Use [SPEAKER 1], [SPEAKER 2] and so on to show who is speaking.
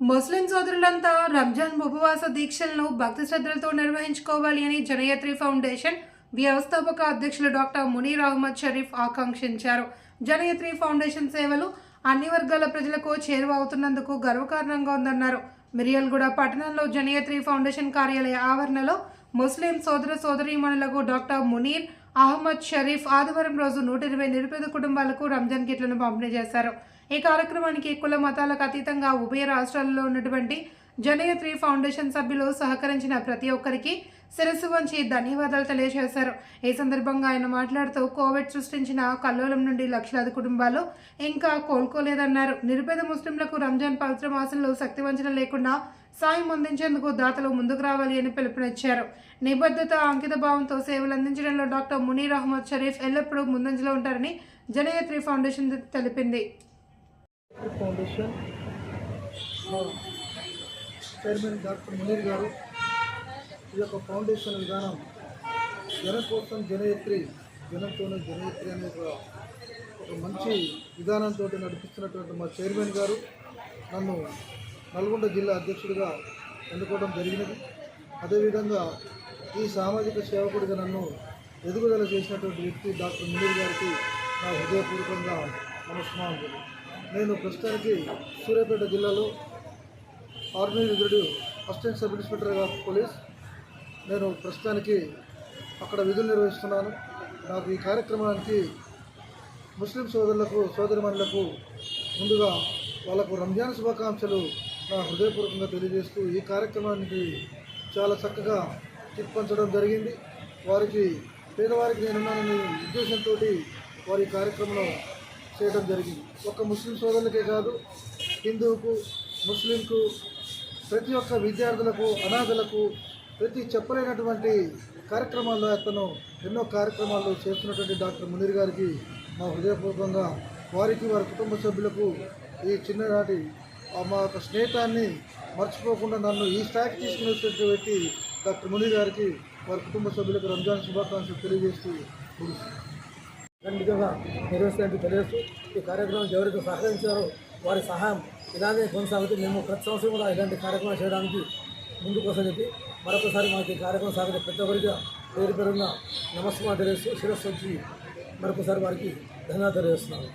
[SPEAKER 1] ముస్లిం సోదరులంతా రంజాన్ ఉపవాస దీక్షలను భక్తి శ్రద్ధలతో నిర్వహించుకోవాలి అని జనయత్రి ఫౌండేషన్ వ్యవస్థాపక అధ్యక్షులు డాక్టర్ మునీర్ అహ్మద్ షరీఫ్ ఆకాంక్షించారు. జనయత్రి ఫౌండేషన్ సేవలు అన్ని వర్గాల ప్రజలకు చేరువ అవుతున్నందుకు గర్వకారణంగా ఉందన్నారు. మిరియల్గూడ పట్టణంలో జనయత్రి ఫౌండేషన్ కార్యాలయ ఆవరణలో ముస్లిం సోదర సోదరీమణులకు డాక్టర్ మునీర్ అహ్మద్ షరీఫ్ ఆదివారం రోజు నూట ఇరవై నిరుపేద కుటుంబాలకు రంజాన్ కిట్లను పంపిణీ చేశారు. ఈ కార్యక్రమానికి కుల మతాలకు అతీతంగా ఉభయ రాష్ట్రాల్లో ఉన్నటువంటి జనయత్రి ఫౌండేషన్ సభ్యులు సహకరించిన ప్రతి ఒక్కరికి శిరస్సు వంచి ధన్యవాదాలు తెలియజేశారు. ఈ సందర్భంగా ఆయన మాట్లాడుతూ కోవిడ్ సృష్టించిన కల్లోలం నుండి లక్షలాది కుటుంబాలు ఇంకా కోలుకోలేదన్నారు. నిరుపేద ముస్లింలకు రంజాన్ పవిత్ర మాసంలో శక్తి వంచన లేకుండా సాయం అందించేందుకు దాతలు ముందుకు రావాలి అని పిలుపునిచ్చారు. నిబద్ధత అంకిత భావంతో సేవలు అందించడంలో డాక్టర్ మునీర్ అహ్మద్ షరీఫ్ ఎల్లప్పుడూ ముందంజలో ఉంటారని జనయత్రి ఫౌండేషన్ తెలిపింది.
[SPEAKER 2] చైర్మన్ డాక్టర్ మునీర్ గారు ఈ యొక్క ఫౌండేషన్ విధానం జనం కోసం జనయత్రి జనంతోనే జనయత్రి అనే ఒక ఒక మంచి విధానంతో నడిపిస్తున్నటువంటి మా చైర్మన్ గారు నన్ను నల్గొండ జిల్లా అధ్యక్షుడిగా ఎన్నుకోవడం జరిగినది. అదేవిధంగా ఈ సామాజిక సేవకుడిగా నన్ను ఎదుగుదల చేసినటువంటి వ్యక్తి డాక్టర్ మునీర్ గారికి నా హృదయపూర్వకంగా నమస్కారం నేను ప్రస్తుతానికి సూర్యాపేట జిల్లాలో army reserve assistant sub inspector police నేను ప్రస్తుతానికి అక్కడ విధులు నిర్వహిస్తున్నాను. నాకు ఈ కార్యక్రమానికి ముస్లిం సోదరులకు సోదరిమణులకు ముందుగా వాళ్ళకు రంజాన్ శుభాకాంక్షలు నా హృదయపూర్వకంగా తెలియజేస్తూ ఈ కార్యక్రమానికి చాలా చక్కగా తిప్పంచడం జరిగింది. వారికి పేదవారికి నేనున్నానని ఉద్దేశంతో వారి కార్యక్రమంలో చేయడం జరిగింది. ఒక ముస్లిం సోదరులకే కాదు హిందువుకు ముస్లింకు ప్రతి ఒక్క విద్యార్థులకు అనాథలకు ప్రతి చెప్పలేనటువంటి కార్యక్రమాల్లో అతను ఎన్నో కార్యక్రమాలు చేస్తున్నటువంటి డాక్టర్ మునీర్ గారికి మా హృదయపూర్వకంగా వారికి వారి కుటుంబ సభ్యులకు ఈ చిన్ననాటి మా యొక్క స్నేహితాన్ని మర్చిపోకుండా నన్ను ఈ స్థాయికి తీసుకుని వచ్చినటువంటి వ్యక్తి డాక్టర్ మునీర్ గారికి వారి కుటుంబ సభ్యులకు రంజాన్ శుభాకాంక్షలు తెలియజేస్తూ
[SPEAKER 3] ఖండితంగా నిర్వహిస్తున్నట్టు తెలియజేస్తూ ఈ కార్యక్రమం ఎవరైతే సహకరించారో వారి సహాయం ఇలానే కొనసాగుతూ మేము ప్రతి సంవత్సరం కూడా ఇలాంటి కార్యక్రమాలు చేయడానికి ముందుకు చెప్పి మరొకసారి మాకు ఈ కార్యక్రమం సాగితే ప్రతి ఒక్కరికి పేరు పేరున్న నమస్కారం తెలియజేస్తూ శిరస్సు వచ్చి మరొకసారి వారికి ధన్యవాదాలు తెలియజేస్తున్నాను.